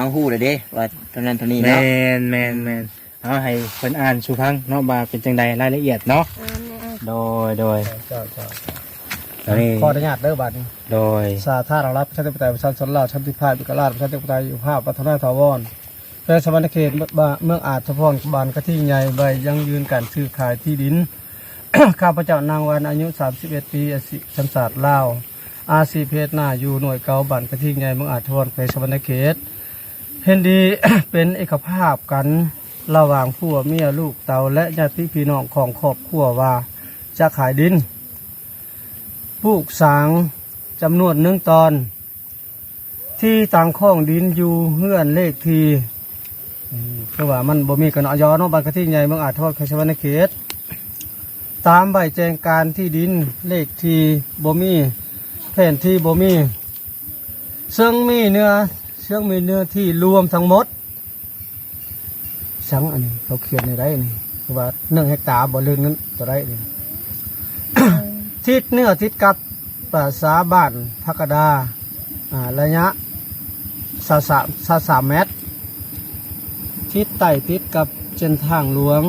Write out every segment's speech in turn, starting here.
เอาฮู้เลยเด้ว่าเท่านั้นเท่านี้แมเนาะนแมนแมนเอาให้เพิ่นอ่านสู่ฟังเนาะว่าเป็นจังใดรายละเอียดเนาะอ่าเนี่ยอะโดยโดยเจ้าเจ้าตอนนี้ขออนุญาตเด้อบัดนี้โดยสาธารณรัฐประชาธิปไตยประชาชนลาวชันติภาพเอกราชประชาธิปไตยอยู่ภาพพัฒนาถาวรเป็นสวรรณเขตบ้านเมืองอาจสะพรบานกะที่ใหญ่ใบยังยืนการซื้อขายที่ดิน ข้าพเจ้านางวันอายุ 31 ปีอาศิสัญชาติลาวอาซีเพศหน้าอยู่หน่วยเกาบันกะที่ใหญ่เมืองอาจสะพรเป็นสวรรณเขต เห็นดีเป็นเอกภาพกันระหว่างผัวเมียลูกเตาและญาติพี่น้องของครอบครัวว่าจะขายดินปลูกสางจำนวนหนึ่งตอน ที่ต่างข้องดินอยู่เฮื่อนเลขทีคือว่ามันบ่มีกันอยอนบางกะที่ใหญ่เมืองอาจทอดเขชวนเขต ตามใบแจ้งการที่ดินเลขทีบ่มีแผนที่บ่มีซึ่งมีเนื้อ ซึ่งมีเนื้อที่รวมทั้งหมด สังอันนี้เขาเขียนในไรนี่ว่าหนึ่งเฮกตาร์บ่ลืนนั้นตัวไรนี่ทิศเนื้อทิศกับภาษาบ้านพักดาอ่าระยะสาสามสาสามเมตร ทิศใต้ทิศกับเส้นทางหลวง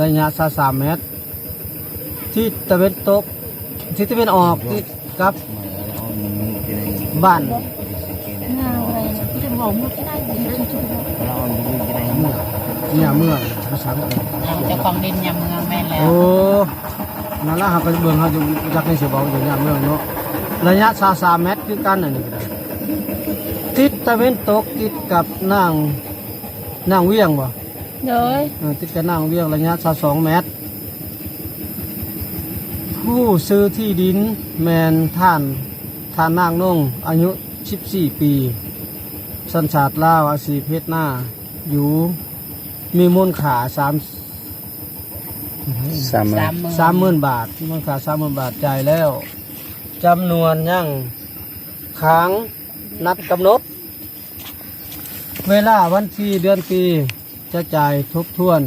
ระยะสาสามเมตร ทิศตะเวนตกทิศตะเวนออกทิศกับบ้าน เลยจุดเนี่ยเมืองภาษาอังกฤษเจ้าของดินยำเมืองแม่นแล้วโอ้นั่นละหากเบืองเขาอยู่จักในเสียบอกอยู่เนี่ยเมืองเนาะระยะสาสามเมตรคือกันอันนี้ก็ได้ทิศตะเวนตกติดกับนางนางเวียงบ่โดยเออติดกับนางเวียงระยะสาสองเมตร ผู้ซื้อที่ดินแมนท่านท่านนางนงอายุ 14 ปี สัญชาติลาวอาศีเพชรหน้า อยู่ มีมูลค่าสามสามสามหมื่นสามหมื่นบาทมูลค่าสามหมื่นบาทจ่ายแล้วจำนวนยังค้างนัดกำหนด เวลาวันที่เดือนปีจะจ่ายทบทวน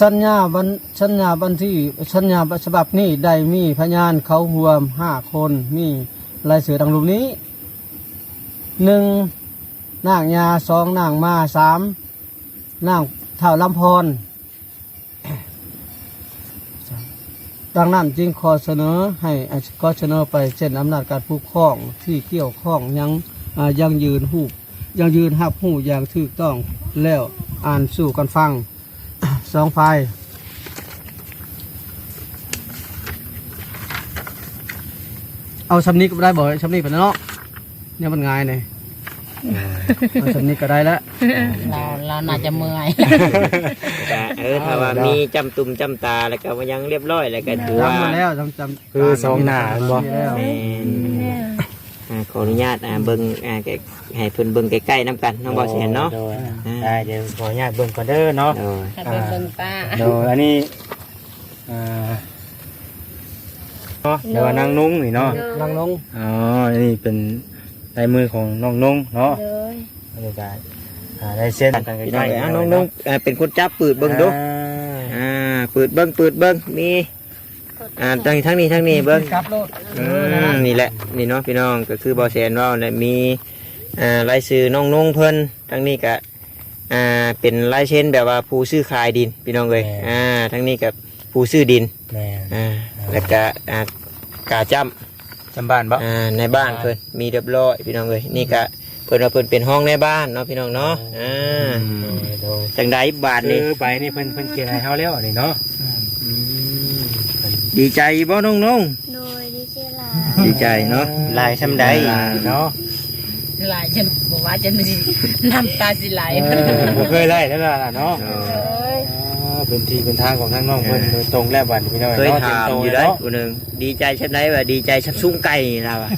สัญญาวันสัญญาบันที่สัญญาฉบับนี้ได้มีพยานเขารวมห้าคนมีรายเสือดังรูปนี้ หนึ่งนางยาสองนางมาสามนางเท่าลำพร ดังนั้นจึงขอเสนอให้ก็เสนอไปเช่นอำนาจการปกครองที่เกี่ยวข้องยังยังยืนหูยังยืนหับหูอย่างถูกต้องแล้วอ่านสู่กันฟังสองฝ่ายเอาชำนี้ก็ได้บ่ชำนี้ไปเนาะ เนี่ยมันง่ายเลยเอาชำนี้ก็ได้แล้ว เราเราน่าจะเมื่อยก็เออถ้าว่ามีจำตุ่มจำตาแล้วก็ว่ายังเรียบร้อยแล้วก็ถือว่าจำมาแล้วจำจำคือสองหน้าบ่มีแล้วแม่นอ่าขออนุญาตอ่าเบิ่งอ่าแกให้เพิ่นเบิ่งใกล้ๆนํกันน้องบ่สิเห็นเนาะโดยได้เดี๋ยวขออนุญาตเบิ่งก่อนเด้อเนาะโดยถ้าเป็นเบิ่งตาโดยอันนี้อ่าเนาะเดี๋ยวว่านางนุ่งนี่เนาะลังลงอ๋ออันนี้เป็น ลายมือของน้องนุ่งเนาะโดยบรรยากาศอ่าได้เส้นกันพี่ใกน้อล้งๆอะน้องน้องอ่าเป็นคนจับปืดเบิ่งดูอ่าอ่าปืดเบิ่งปืดเบิ่งมีอ่าทั้งทั้งนี้ทั้งนี้เบิ่ง ครับโลดอืมนี่แหละนี่เนาะพี่น้องก็คือบ่แสนว่าเนี่ยมีอ่ารายชื่อน้องนงเพิ่นทั้งนี้ก็อ่าเป็นลายเช่นแบบว่าผู้ซื้อขายดินพี่น้องเลยอ่าทั้งนี้กับผู้ซื้อดินแม่อ่าแล้วก็อ่ากาจ้ จำบ้านบ่ำอ่าในบ้านเพิ่นมีเรียบร้อยพี่น้องเลยนี่ก็เพิ่นว่าเพิ่นเป็นห้องในบ้านเนาะพี่น้องเนาะอ่าโดยจังไดบาทคืนี่อใบนี่เพิ่นเพิ่นเขียนให้เฮาแล้วนี่เนาะอืมเพิ่นดีใจบ่น้องนงโดยดีเจลาดีใจเนาะลายซำใดเนาะหลายจนบอกว่าจนสิน้ำตาสิไหลเออบ่เคยไล่แล้วล่ะเนาะ เอโดอยอ๋อเป็นที่เป็นทางของทางน้องเพิ่นโดยตรงแล้วบัดนี้พี่น้องเคยเนาะถามต็โตอยู่ได้เนาะคนหนึ่งดีใจชันไดว่าดีใจชับซุ้งไก่เราอะ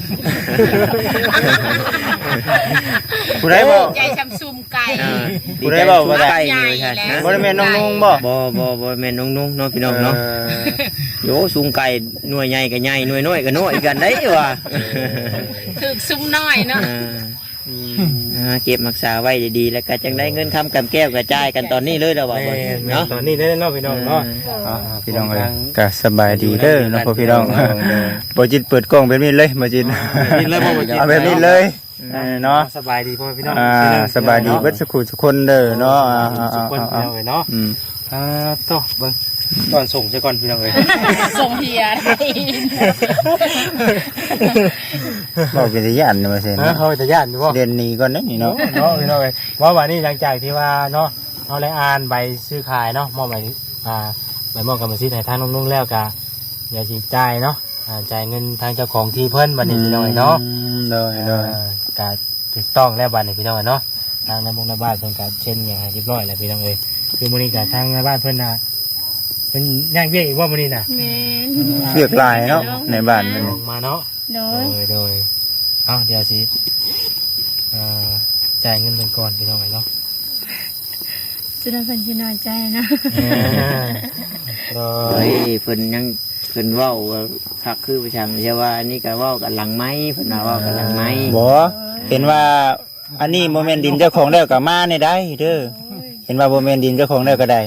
ผู้ใดบอกใจช้ำซุ่มไก่เออผู้ใดบอกว่าดีใจซุ้งไก่นี่ใช่นะบ่ได้แม่นน้องนุ่งบ่บ่บ่บ่แม่นน้องนุ่งเนาะพี่น้องเนาะออโยซุ้งไก่หน่วยใหญ่ก็ใหญ่หน่วยน้อยก็น้อยกันได้ว่ะถึกซุ่มน้อยเนาะเอออ่าเก็บรักษาไว้ดีๆแล้วก็จังได้เงินคำกำแก้วกระจายกันตอนนี้เลยเด้อว่าบ่แม่นๆเนาะ ตอนนี้ได้เนาะพี่น้องเนาะโดยพี่น้องเอ้ยก็สบายดีเด้อเนาะพ่อพี่น้องเออบ่จิตเปิดกล้องแบบนี้เลยบ่จิตแบบนี้เลยบ่บ่จิตเอาแบบนี้เลยๆเออเนาะสบายดีพ่อพี่น้องอ่าสบายดีเบิดสุขุทุกคนเด้อเนาะอ่าอ่าทุกคนอ่าพี่น้องเลยเนาะอืมอ่าต่อเบิ่ง ตอนส่งซะก่อนพี่น้องเลยส่งเฮียบอกเป็นญาติมาเซ็นเออเขาจะย่านอยู่บ่เรียนหนี้ก่อนนะนี่เนาะเนาะเนาะพี่น้องเลยว่าวันนี้หลังจากที่ว่าเนาะเอาได้อ่านใบซื้อขายเนาะมอบใบอ่าใบมอบกรรมสิทธิ์ให้ทางนุ่งๆแล้วก็เดี๋ยวสิจ่ายเนาะอ่าจ่ายเงินทางเจ้าของที่เพิ่นบัดนี้พี่น้องเอ้ยเนาะอืมโดยโดยอ่าก็ถูกต้องแล้วบัดนี้พี่น้องเอ้ยเนาะทางในมุงในบ้านเพิ่นก็เช่นอย่างให้เรียบร้อยแล้วพี่น้องเอ้ยคือมื้อนี้ก็ทางในบ้านเพิ่นน่ะ เพิ่นย่างเบี้ยอีกว่ามื้อนี้น่ะแม่เรียกลายเนาะในบ้านมันลงมาเนาะโดโดยยโดยเอาเดี๋ยวสิอ่าจ่ายเงินเพิ่นก่อนพี่น้องเอ้ยเนาะจะได้เป็นจินน้อยใจนะโดเฮ้ยยเพิ่นยังเพิ่นเว้าว่าคักคือประชังใช่ว่าอันนี้ก็เว้ากันหลังไม้เพิ่นว่าเว้ากันหลังไม้บ่เห็นว่าอันนี้โมเมนต์ดินเจ้าของแล้วก็มาในได้เด้อ เห็นว่าโมเมนต์ดินเจ้าของแล้วก็ได้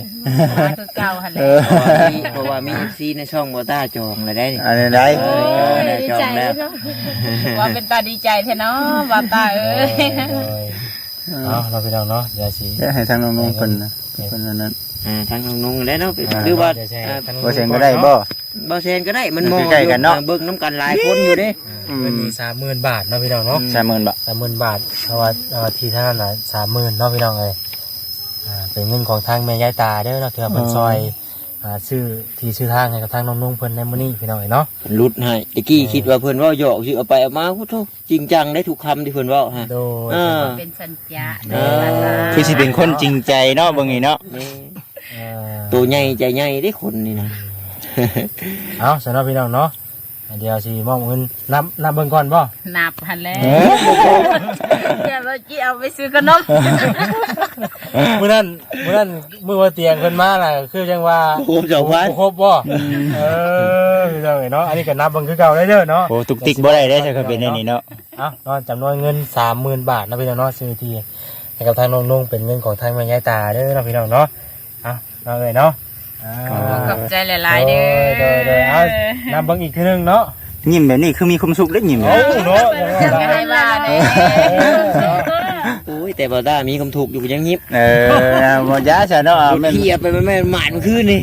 มาคือเก่าหั่นแหเอละอเพราะว่ามี FC ในช่องบ่ต้าจองเลยได้นี่ อันนี้ได้เออได้ดีจอใจงแล้วเนาะว่าเป็นตาดีใจแท้เนาะบ่าวตาเอ้ยโดยเอาเราพี่น้องเนาะเดี๋ยวสิเดี๋ยวให้ทางน้องๆเพิ่นนะเพิ่นอันนั้น อ่าทางน้องๆแล้วเนาะอ่าหรือว่าเดี๋ยวใช่อ่าทางบ่เซ็นก็ได้บ่ บ่แซนก็ได้มันมองใกล้ๆกันเนาะเบิ่งน้ำกันหลายคนอยู่เด้ อืเงินมมีสามหมื่นบาทเนาะพี่น้องเนาะสามหมื่นบาท สามหมื่นบาทเพราะว่าเอ่อที่ท่านน่ะสามหมื่นเนาะพี่น้องเอ้ย อ่าเป็นเงินของทางแม่ยายตาเด้อเนาะถือว่าเป็นซอยอ่าชื่อที่ชื่อทางให้กับทางน้องๆเพิ่นในมื้อนี้พี่น้องเอ้ยเนาะหลุดให้ตะกี้คิดว่าเพิ่นเว้าหยอกสิเอาไปเอามาพุทโธจริงจังได้ทุกคำที่เพิ่นเว้าฮะ โดยเออ เป็นสัญญาเออ คือสิเป็นคนจริงใจเนาะเบิ่งนี่เนาะนี่อ่า ตัวใหญ่ใจใหญ่ได้คนนี่นะ เอาสำหรับพี่น้องเนาะเดี๋ยวสิมอบเงินนับนับเบิ่งก่อนบ่นับหั่นแหละ เออเดี๋ยวเราจิเอาไปซื้อขนมมื้อนั้นมื้อนั้นมื้อว่าเตียงเพิ่นมาน่ะ คือจังว่าโอ้โหเจ้าพันครบบ่เออพี่น้องเอ้ยเนาะอันนี้ก็นับเบิ่งคือเก่าได้เด้อเนาะ โอ้ตุกติกบ่ได้ได้ใช่ครับเป็นอันนี้เนาะเอาเนาะจำนวนเงินสามหมื่นบาทนะพี่น้องเนาะซื้อที่ให้กับทางน้องนุ่งเป็นเงินของทางแม่ยายตาเด้อเนาะพี่น้องเนาะเอาเอาเลยเนาะอ่าขอบใจหลาย ๆ เด้อ โดยโดยเอานำเบิ่งอีกทีหนึงเนาะ ยิ้มแบบนี้คือมีความสุขได้ยิ้มโอ้เนาะยังไงอย่าล่ะให้ว่าเด้อโอ้ยแต่บ่ต้ามีคำถูกอยู่ยังยิบเออบ่ยาซะเนาะรถแม่นเทียบไปมันแม่นหมานมันคืนนี่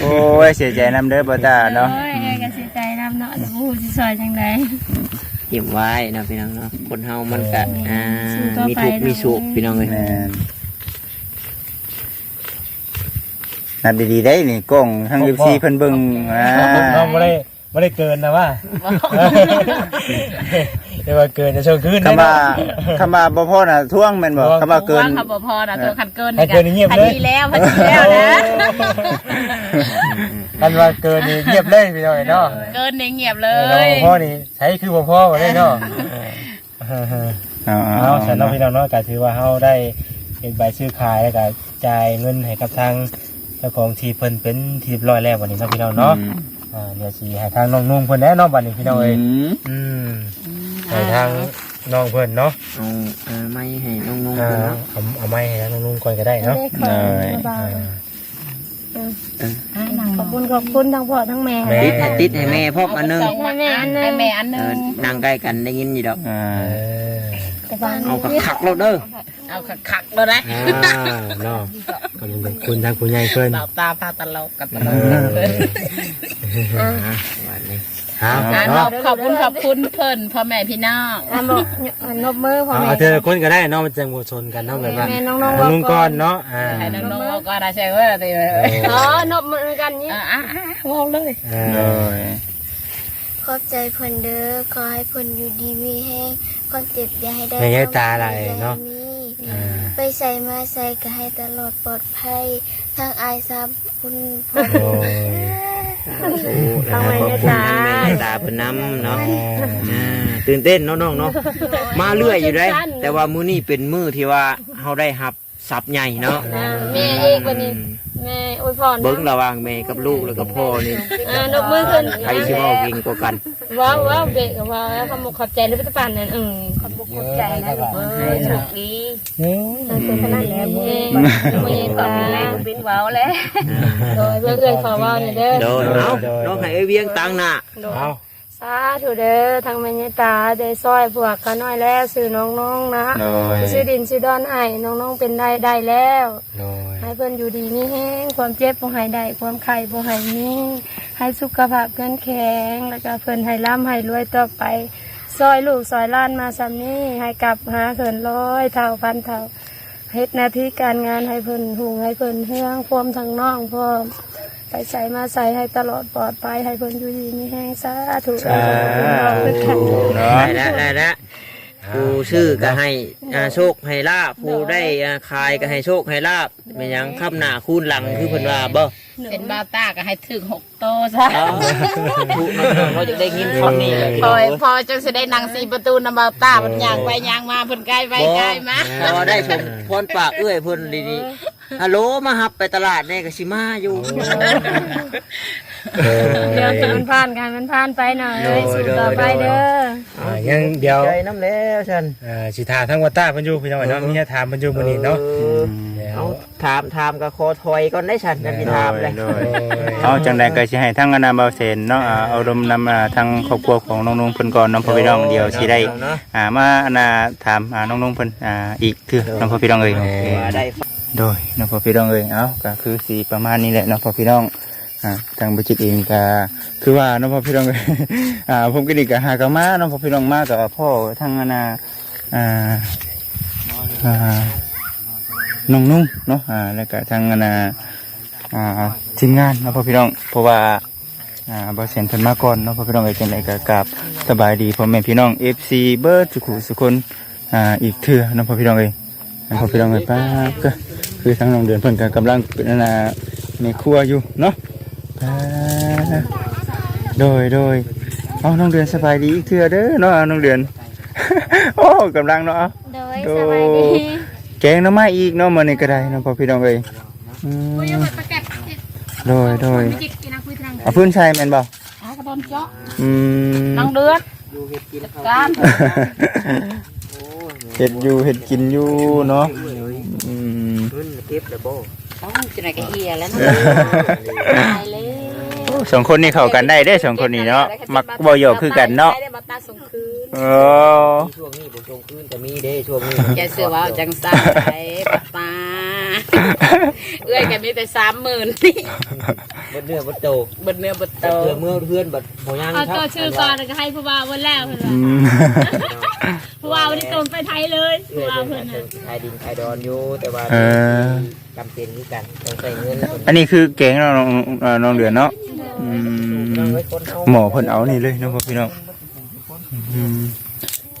โอ้ยเสียใจนํเด้อบ่ตาเนาะโอ้ยเอ้ยก็สิใจนำเนาะจะพูดสิซอยจังไดเก็บไว้นะพี่น้องเนาะคนเฮามันก็อ่าสู้ต่อมีไปทุกข์เนาะมีสุขพี่น้องเอ้ยแม่นนับดีๆได้นี่กล้องทาง FC เพิ่นเบิ่งอ่าเรา ไม่ได้ไม่ได้เกินนะว่าเดี๋ยวว่าเกินจะโชว์ขึ้นคำว่าคำว่าบ่พอน่ะท่วงแม่นบ่คำว่าเกินว่าเขาบ่พอนะตัวคันเกินให้เกินนี่เงียบพันเลยดีแล้วพันดีแล้วนะอันว่าเกินนี่เงียบเลยพี่น้องเนาะเกินในเงียบเลน้องยพ่อนี่ใช้คือบ่พ่อบ่ได้เนาะเอาเอาฉันน้องพี่น้องเนาะก็ถือว่าเฮาได้เป็นใบซื้อขายแล้วก็จ่ายเงินให้กับทางเจ้าของทีเพิ่นเป็นทีเรียบร้อยแล้ววันนี้เนาะพี่น้องเนาะ อ่าเดี๋ยวสิให้ทางน้องนุ่งเพิ่นแน่เนาะบัดนี้พี่น้องเอ้ยอืมอืมให้ทางน้องเพิ่นเนาะเอาอ่าไม่ให้น้องๆอ่าเพิ่นเนาะเอาเอาไม้ให้ทางน้องนุ่งก่อนก็ได้เนาะได้ขอเบาอ่าๆขอบคุณขอบคุณทั้งพ่อทั้งแม่แม่ติดติดให้แม่พร้อมอันหนึงให้แม่อันหนึงให้แม่อันหเอนึองนั่งใกล้กันได้ยินอยู่ดอก อ่า เออแต่บ้าน เอาคักๆแล้วเด้อเอาขักๆเลยนะอ่าเนาะขอบคุณทางคุณยายเพิ่นเราตาพาตลกกันตลเอกอวันนี้เอาอะเนาะขอบคุณขอบคุณเพิ่นพ่อแม่พี่น้องอะบอกนบมือพ่อเอาแม่ เอาเธอคนก็ได้เนาะมันจะโมชนกันเนาะแบบว่าแม่น้องๆเอาลุงก่อนเนาะอ่าให้น้องๆเราก็ได้ใช่เว้ยตีเลยอ๋อนบมือกันนี่อะอะอะว้าวเลยเอโดอยข อบใจเพิ่นเด้อขอให้เพิ่นอยู่ดีมีแห้งความเจ็บอย่าให้ได้ไม่ใช่ตาอะไรเนาะมีอ่า ไปใส่มาใส่ก็ให้ตลอดปลอดภัยทางอายสามคุณพ่อ โอ้ยเอาไว้ในตาแม่ตาเป็นน้ำเนาะอ่าตื่นเต้นเนาะน้องเนาะมาเรื่อยอยู่ได้ยแต่ว่ามื้อนี้เป็นมื้อที่ว่าเฮาได้หับ สับใหญ่เนาะอ่าแม่เองวันนี้แม่อวยพรนะเบิ้งระหว่างแม่กับลูกแล้วก็พ่อนี่อ่านบมือขึ้นใครสิเว้าเก่งกว่ากันว้าวว้าวเบกว้าวขอบขอบใจในพิพิธภัณฑ์นั่นเออขอบขอบใจนะลูกเอ้ยโชคดีเอ้ยเป็นขนาดแล้วเองไม่ตาเป็นว้าวแล้วโดยเพื่อนเพื่อนขอว่าเนี่ยเด้อโดยเอาน้องให้ไอ้เวียงตังหน้า เอา สาธุเด้อทางแม่ยายตาได้ซอยพวกก็น้อยแล้วซื้อน้องๆนะโดยซื้อดินซื้อดอนให้น้องๆเป็นได้ได้แล้ว โดย ให้เพิ่นอยู่ดีมีแห้งความเจ็บบ่ให้ได้ความไข้บ่ให้มีให้สุขภาพเพิ่นแข็งแล้วก็เพิ่นให้ร่ำให้รวยต่อไป ซอยลูกซอยหล้านมาซ้ำนี้ให้กลับหาเพิ่นร้อยเท่าพันเท่าเฮ็ดหน้าที่การงานให้เพิ่นหุงให้เพิ่นเฮืองพร้อมทั้งน้องพร้อม ไปใส่มาใส่ให้ตลอดปลอดภัยให้เพิ่นอยู่ดีมีแห้งสาธุสาธุ ได้เนาะแล้วได้แล้ว ผู้ชื่อก็ให้อ่าโชคให้ลาบผู้ได้อ่าขายก็ให้โชคให้ลาบเป็นหยังขับหน้าคูณหลังคือเพิ่นว่าบ่เป็นบ้าตาก็ให้ถึงหกโตซะเอาถูกน้องๆเขาจะได้ยินคำนี้แหละพี่พน้อองพอจังสิได้นั่งสีประตูนำบ้าตามันย่างไปย่างมาเพิ่นใกล้ไปใกล้มา พอได้ชมพรปากเอื้อยเพิ่นดีๆฮัลโหลมาฮับไปตลาดเนี่ยก็สิมาอยู่ เดี๋ยวให้มันผ่านกันมันผ่านไปหน่อยสู่ต่อไปเด้ออ่ายังเดี๋ยวใจน้ำแล้วฉันอ่าสิถามทั้งวัตตาเพิ่นอยู่พี่น้องเนาะมีให้ถามเพิ่นอยู่มื้อนี้เนาะออเดี๋ยวเอาถามถามกับคอถอยก่อนได้ฉันจะมีถามเลยโดย เอาจังใดก็สิให้ทั้งอนาบาเซนเนาะอ่าเอารมณ์นำอ่าทางครอบครัวของน้องๆเพิ่นก่อนเน้องพ่อพี่น้องเดียวสิได้เนาะอ่ามาอนาถามอ่าน้องๆเพิ่นอ่าอีกเถื่อน้องพ่อพี่น้องเอ้ยว่าได้ โดยน้องพ่อพี่น้องเอ้ยเอ้าก็คือสีประมาณนี้แหละน้องพ่อพี่น้อง อ่าทางบุจิตเองก็คือว่าน้องพ่อพี่น้อง อ่า ผมก็นี่ก็หากนมาน้องพ่อพี่น้องมากับพ่อทางอนาอ่าอ่าน้องนุ่งเนาะอ่าแล้วก็ทางอนาอ่าทีมงานน้องพ่อพี่น้อง เพราะว่าอ่าบอสเซนเพิ่นมาก่อนเน้องพ่อพี่น้องเอ้ยจังไดก็กราบสบายดีพ่อแม่พี่น้อง FC เบิร์ดสุขุสุคนอ่าอีกเทื่อน้องพ่อพี่น้องเอ้ยน้องพ่อพี่น้องเอ้ยป้าก็คือทั้งน้องเดือนเพิ่นก็กำลังเป็นอันนาในครัวอยู่เนาะ ป้าโดยโดยเอาน้องเดือนสบายดีอีกเทื่อเด้อเนาะน้องเดือน โอ้กำลังเนาะเอาโดยโดสบายดีแกงหน้ำไม้อีกเนาะมื้อนี้ก็ได้น้องพ่อพี่น้องเอ้ยอืมโดยโดยเอาพื้นใช้แม่นบ่อากระโดนเจาะอืม น้องเดือดจัดการเห็ดอยู่เห็ดกินอยู่เนาะอืมขึ้นเก็บเลยโบ ต้องจะไหนก็เหียแล้วนะตายเลยสองคนนี้เข้ากันได้เด้อสองคนนี้เนาะมักบ่หยอกคือกันเนาะได้มาตาส่งคืนเออช่วงนี้บุชงคืนจะมีเด้ช่วงนี้แกเสือว่าจังซ่าไปป้าตาเอื้อยแกมีแต่สามหมื่นนี่บดเนื้อบดโตบนเนื้อบนโตเพื่อเมื่อเพื่อนบัดโหย่างเอาครับตัวชื่อก่อนแล้วก็ให้ผู้บ่าววันแล้วเพิ่นอืว่ามผู้บ่าววันนี้ตรงไปไทยเลยผู้เพื่อบ่าวเพื่เพิ่อนนน่ะชายดินชายดอนอยู่แต่ว่าเออจำเป็นคือกันต้องใส่เงินอันนี้คือแกงน้องเอ่อน้องเดือนเนาะอืมน้องไว้คนเอาหมอเพิ่นเอานี่เลยเน้องพี่น้องอืม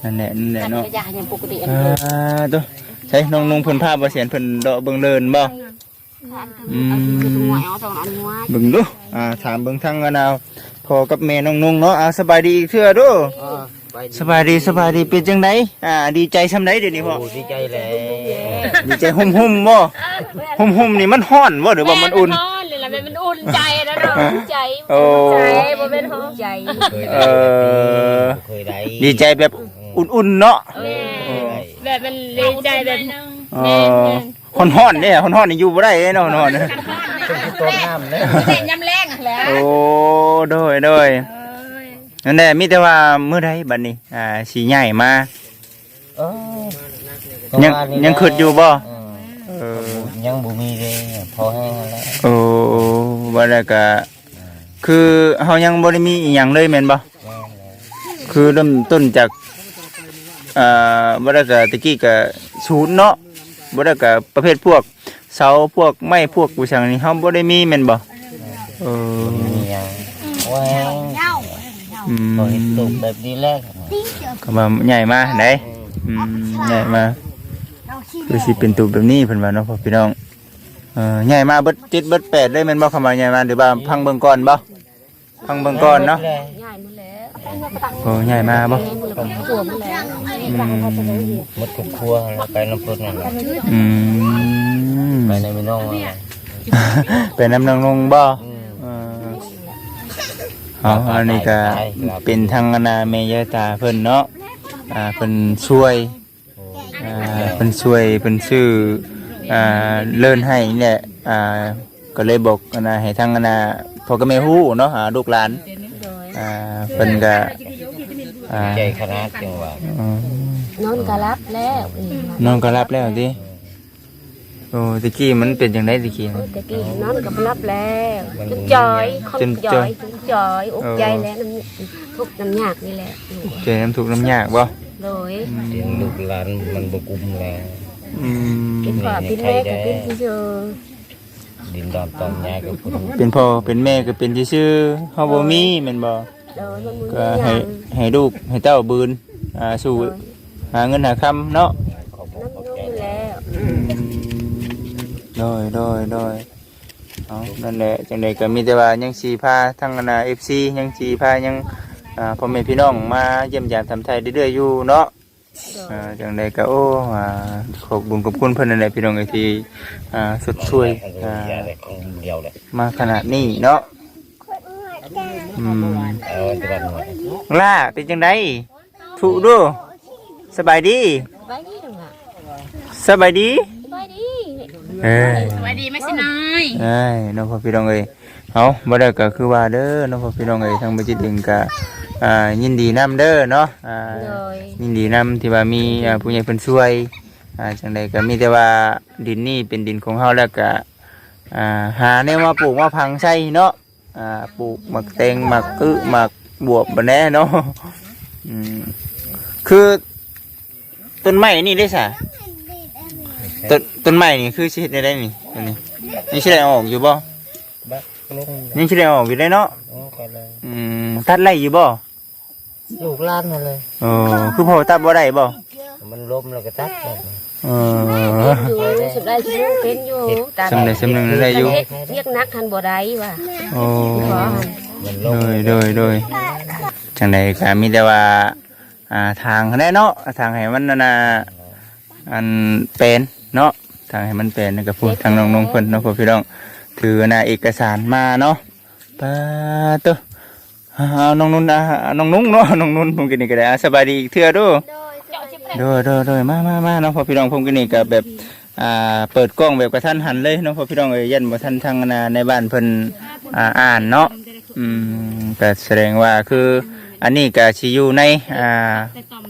นั่นแหละนั่นแหละอันเนาะก็ยาอย่างปกติอันอ่าเดิมตัวใช่น้องนุ่งเพิ่นภาพบ่เสียนเพิ่นเดาะเบิ่งเลินบ่อืมคือตัวเอาสองอันงัวเบิ่งดูอ่าถามเบิ่งทางกันเอาพอกับแม่น้องนุ่งเนาะอ่าสบายดีอีกเทื่อเดูอ่าไปดีสบายดีสบายดีเป็นจังไดอ่าดีใจซำไดเดี๋ยวนี้พ่อโอ้ดีใจแล้ว ดีใจหุ่มๆบ่หุ่มๆนี่มันฮ้อนบ่หรือว่ามันอุ่นแร้อนเลยล่ะแม่มันอุ่นใจแล้วเนาะอุ่นใจโอ้ใจบ่เป็นฮ้อนใจเออเคยได้ดีใจแบบอุ่นๆเนาะแม่แบบมันดีใจแบบเออฮ้อนๆเนี่ยฮ้อนๆนี่อยู่บ่ได้เนาะฮ้อนๆนะต้นน้ำเลยเด็ดยำแรงแหล้วโอ้โดยโดยนั่นแหละมีแต่ว่ามื้อใดบัดนี้อ่าสิใหญ่มา ยังยังคิดอยู่บ่เออยังบ่มีเลยพอแห้งแล้วโอ้บ่ได้ก็คือเฮายังบ่ได้มีอีหยังเลยแม่นบ่คือเริ่มต้นจากอ่าบ่ได้ก็ตะกี้ก็ศูนย์เนาะบ่ได้ก็ประเภทพวกเสาพวกไม้พวกกูช่างนี่เฮาบ่ได้มีแม่นบ่เออมียังว่าแห้งอืมพอเห็นตุ่มแบบนี้แรกก็มาใหญ่มาไหนอืมใหญ่มา คือสิเป็นตูแบบนี้เพิ่นว่าเนาะพ่อพี่น้องเออใหญ่มาเบิดเจ็ดเบิดแปดได้แม่นบ่คำว่าใหญ่มาหรือว่าพังเบิ่งก่อนบ่พังเบิ่งก่อนเนาะใหญ่หมดแล้วโอ้ใหญ่มาบ่ตัวหมดแล้วอืมหมดทุกครัวแล้วไปน้ำพุนั่นแหละอืมไปในพี่น้องนั่นแหละเป็นน้ำนองลงบ่เออเอาอันนี้ก็เป็นทางอนาเมยตาเพิ่นเนาะอ่าเพิ่นช่วยอ่า เพิ่นช่วยเพิ่นซื้ออ่าเลิ่นให้นี่แหละอ่าก็เลยบอกอนาให้ทางอนาพ่อกับแม่ฮู้เนาะหาลูกหลานอ่าอ่าเพิ่นก็อ่าใจขนาดจังหวะอืมนอนก็รับแล้วนี่ว่านอนก็รับแล้วติโอ้ตะกี้มันเป็นจังไดตะกี้ โอ้นะตะกี้นอนก็บ่รับแล้วจนจอยคนจนจจออยยจนจอยอุกเออใจแล้วน้ำทุกข์น้ำยากนี่แหละ เจอน้ำทุกข์น้ำยากบ่ โดยเสียงลูกหลานมันบกุมแล้วอืมกินข้าวกินแม่ก็กินเฉยดินดอนตอนยายก็คุณเป็นพ่อเป็นแม่ก็เป็นซื่อๆเฮาบ่มีแม่นบ่ๆโดยมันมือก็หให้ยังให้ลูกให้เต้าบืนอ่าสู่หาเงินหาคำเนาะน้ำนุ่มแล้วโดยโดยโดยเอานั่นแหละจังใดก็มีแต่ว่ายังสีพาทั้งอนาเอฟซียังสีพายัง อ่าพ่อแม่พี่น้องมาเยี่ยมยามทำไทยเรื่อยๆอยู่เนาะอ่าจังใดก็โอ้อ่าขอบบุญขอบคุณเพิ่นนั่นแหละพี่น้องไอ้ที่อ่าสุดช่วยอ่ายายได้ของเดียวเลยมาขนาดนี้เนาะอืมเอาตะวันหน่อยล่าเป็นจังไดถูกดูสบายดีไปนี่หรอวะสบายดีไปดีเอ้ยไปดีไหมสิน้อยเอ้ยน้องพ่อพี่น้องเอ้ยเอาบ่ได้ก็คือว่าเด้อน้องพ่อพี่น้องเอ้ยทางบัจิตเองก็ อ่ายินดีนํเด้อเนาะอ่าโดยยินดีนํที่ว่ามีอ่าผู้ใหญ่เพิ่นช่วยอ่าจังใดก็มีแต่ว่าดินนี่เป็นดินของเฮาแล้วก็อ่าหาแนวมาปลูกมาพังใส่เนาะอ่าปลูกหมักแตงหมักอึหมักบวบบ่แน่เนาะอืมคือต้นไม้นี่ได้ซะต้นต้นไม้นี่คือสิเฮ็ดได้ได้นี่อันนี้นี่สิได้เอาออกอยู่บ่ บักลงยังสิได้ออกอยู่ได้เนาะโอ้ก็เลย อืมตัดไล่อยู่บ่ ลูกหลานมาเลย เออคือพ่อตัดบ่ได้บ่มันล้มแล้วก็ตัดหมดเอออยู่สุดได้ชิวเป็นอยู่แต่สำเร็จสำเร็จได้อยู่เรียกนักทันบ่ได้ว่ะโอ้ขอหันมันโดล้มยโดยโดยจังใดก็มีแต่ว่าอ่าทางแน่เนาะทางให้มันนั่นน่ะอันเป็นเนาะทางให้มันเป็นแล้วก็พูดทางน้องๆเพิ่นเนาะพ่อพี่น้องถือหน้าเอกสารมาเนาะปาตัวเอาน้องนุ่นอะน้องนุ่งเนาะน้องนุ่นผมกินนี่ก็ได้อะสบายดีอีกเทื่อเดูโดยโดยโดยโดยมามามาน้องพ่อพี่น้องผมกินนี่ก็แบบอ่าเปิดกล้องแบบกระทันหันเลยน้องพ่อพี่น้องเอ้ยยันบ่ทันทางนาในบ้านเพิ่นอ่าอ่านเนาะอืมก็แสดงว่าคืออันนี้ก็สิอยู่ในอ่า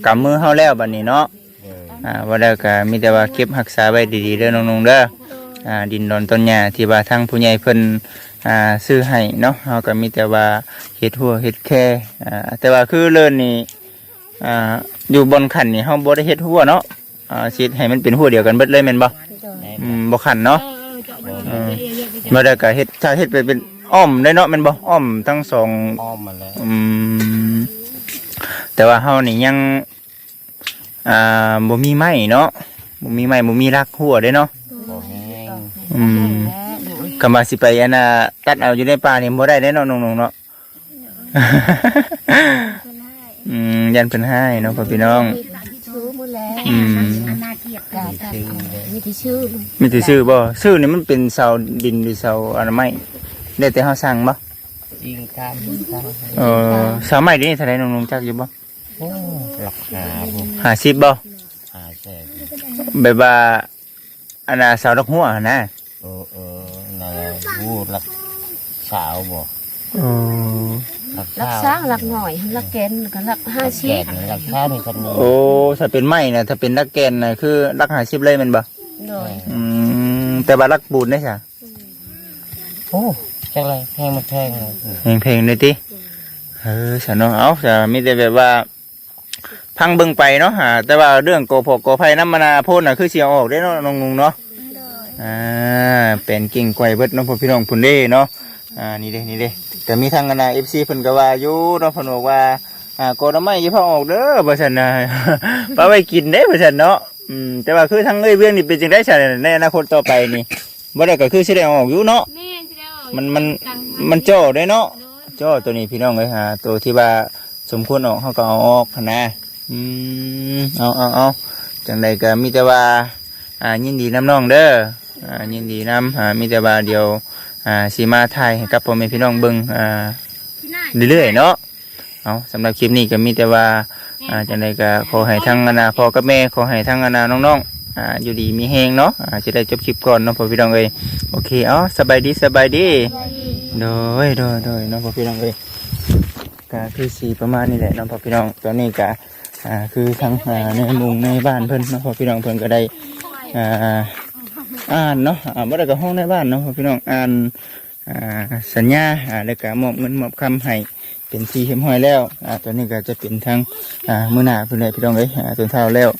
กำมือเฮาแล้วบัดนี้เนาะอ่าว่าแล้วก็มีแต่ว่าเก็บรักษาไว้ดีๆเด้อน้องๆเด้ออ่าดินดอนต้นหญ้าที่ว่าทางผู้ใหญ่เพิ่น อ่าซื้อให้เนาะเฮาก็มีแต่ว่าเฮ็ดหัวเฮ็ดแค่อ่าแต่ว่าคือเลินนี่อ่าอยู่บนขันนี่เฮาบ่ได้เฮ็ดหัวเนาะอ่าสิให้มันเป็นหัวเดียวกันเบิดเลยแม่นบ่อืมบ่ขันเนาะเออบ่ได้ก็เฮ็ดถ้าเฮ็ดไปเป็นอ้อมได้เนาะแม่นบ่อ้อมทั้งสองอ้อมมาแล้วอืมแต่ว่าเฮานี่ยังอ่าบ่มีไม้เนาะบ่มีไม้บ่มีรักหัวเด้เนาะบ่แห้งอืม คำว่าสิไปอันน่ะตัดเอาอยู่ในป่านี่บ่ได้เด้เนาะน้องๆเนาะ อืมยันเพิ่นให้เนาะพ่อพี่น้องชื่อมือแล้วอืมกาตามีที่ชื่อมีแต่ชื่อบ่ชื่อนี่มันเป็นเสาดินหรือเสาอนามัยได้แต่เฮาสั่งบ่ยิงข้ามข้ามเออเสาไม้นี่เท่าไหร่น้องๆจักอยู่บ่โอ้หลักหาบ่50บ่หาแช่แบบว่าอันน่ะเสาดอกหัวนะเออเออ นั่นแหละพูดหลักสาวบ่เออหลักรักสาวสร้างรักหน่อยรักแกนกับรักห้าชิปนหลักข้าวนี่คนนี้โอ้ถ้าเป็นไม้นะถ้าเป็นลักแกนนะคือลัก50เลยม่นบ่โดยอืมแต่ว่าลักปูนได้ซะโอ้จังไรแห้งมันแพงเลยเพลงเลยติเออซะเนาะเอาซะมีแต่แบบว่า พังเบิ่งไปเนาะแต่ว่าเรื่องโกโพกโกไผน้ำมะนาโพดน่ะคือเสิเอออกได้เนาะน้องเนาะ อ่าเป็นกิ่งไกวเบิดเน้องพ่อพี่น้องพุ่นเด้เนาะอ่านี่เด้นี่เด้แต่มีทางคณะเอฟซีเพิ่นก็ว่าอยู่เนาะเพิ่นบอกว่าอ่าโกนำไม้อย่าเพิ่งออกเด้อบ่ซั่นน่ะปาไว้กินเด้บ่ซั่นเนาะอืมแต่ว่าคือทางเอ้ยเวียงนี่เป็นจังได๋ซั่นในอนาคตต่อไปนี่บ่ได้ก็คือสิได้เอาออกอยู่เนาะมันมันมันจ่อได้เนาะจ่อตัวนี้พี่น้องเอ้ยหาตัวที่ว่าสมควรออกเฮาก็เอาออกหั้นนะอืมเอาเอาเอาจังไดก็มีแต่ว่าอ่ายินดีน้ำน้องเด้อ อ่ายินดีน้ำอ่ามีแต่ว่าเดียวอ่าสีมาไทยให้กับพ่อแม่พี่น้องเบิ่งอ่าเรื่อยๆเนาะเอาสำหรับคลิปนี้ก็มีแต่ว่าอ่าจังไดก็ขอให้ทั้งอนาพ่อกับแม่ขอให้ทั้งอนาน้องๆอ่าอยู่ดีมีแฮงเนาะอ่าจะได้จบคลิปก่อนเนาะพ่อพี่น้องเอ้ยโอเคเอ๋อสบายดีสบายดีโดยโดยโดยเนาะพ่อพี่น้องเอ้ยก็คือสีประมาณนี้แหละเน้องพ่อพี่น้องตอนนี้ก็อ่าคือทั้งอ่าในมุงในบ้านเพิ่นเน้องพ่อพี่น้องเพิ่นก็ได้อ่า อ่านเนาะอ่าบ่ได้กับห้องในบ้านเนาะพี่น้องอ่านอ่าสัญญาอ่าแล้วก็มอบเงินมอบคำให้เป็นที่เรียบร้อยแล้วอ่าตอนนี้ก็จะเป็นทางอ่ามื้อหน้าเพิ่นเลยพี่น้องเอ้ยอ่าต้นเท่าแล้ว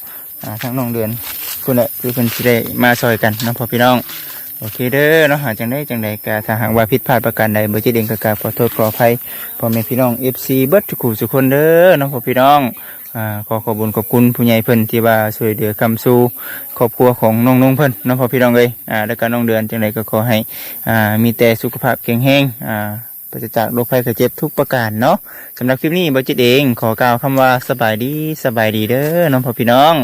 อ่าทางน้องเดือนเพิ่นแหละคือเพิ่นสิได้มาซอยกันเนาะพ่อพี่น้องโอเคเด้อเนาะหาจังได้จังใดกะถ้าหากว่าผิดพลาดประการใดบ่จิตเองก็กราขอโทษขออภัยพ่อแม่พี่น้อง FC เบิดทุกคู่ทุกคนเด้อเนาะพ่อพี่น้อง อ่าขอขอบุญขอบคุณผู้ใหญ่เพิ่นที่ว่าช่วยเหลือคำสู้ครอบครัวของน้องน้องเพิ่นน้องพ่อพี่น้องเลยอ่าแล้วก็น้องเดือนจังไรก็ขอให้อ่ามีแต่สุขภาพแข็งแรงอ่าปราศจากโรคภัยไข้เจ็บทุกประการเนาะสำหรับคลิปนี้บอจิตเอง ขอกล่าวคำว่าสบายดีสบายดีเด้อน้องพ่อพี่น้อง